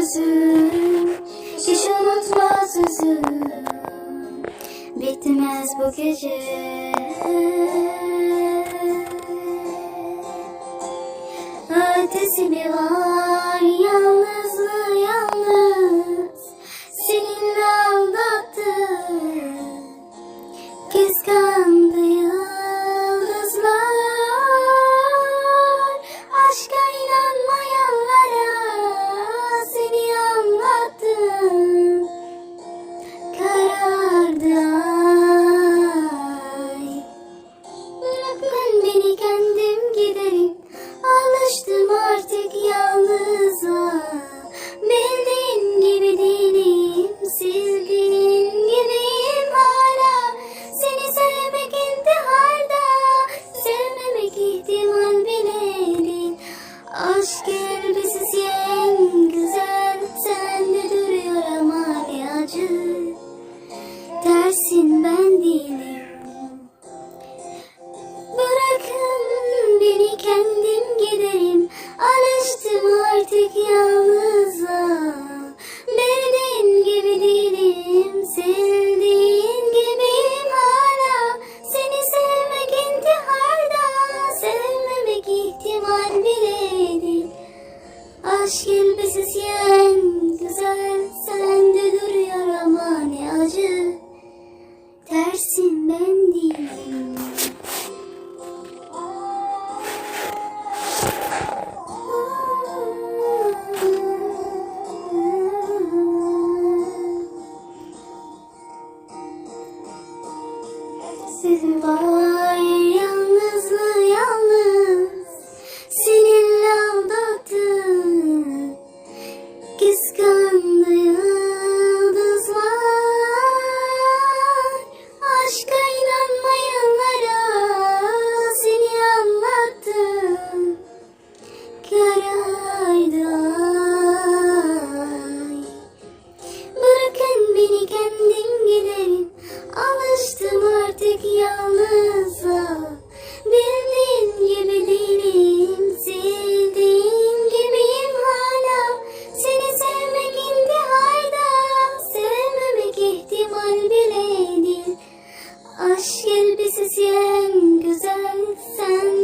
görse gözüm Hiç unutmaz üzüm Bitmez bu gece. Ötesi mi var Dersin ben değilim. Bırakın beni kendim giderim. Alıştım artık yalnızlığa. Bildiğin gibi değilim Sevdiğin gibiyim hala. Seni sevmek intiharda Sevmemek ihtimal bile değil. Aşk elbisesi en güzel Sende is involved. Göz güzel sen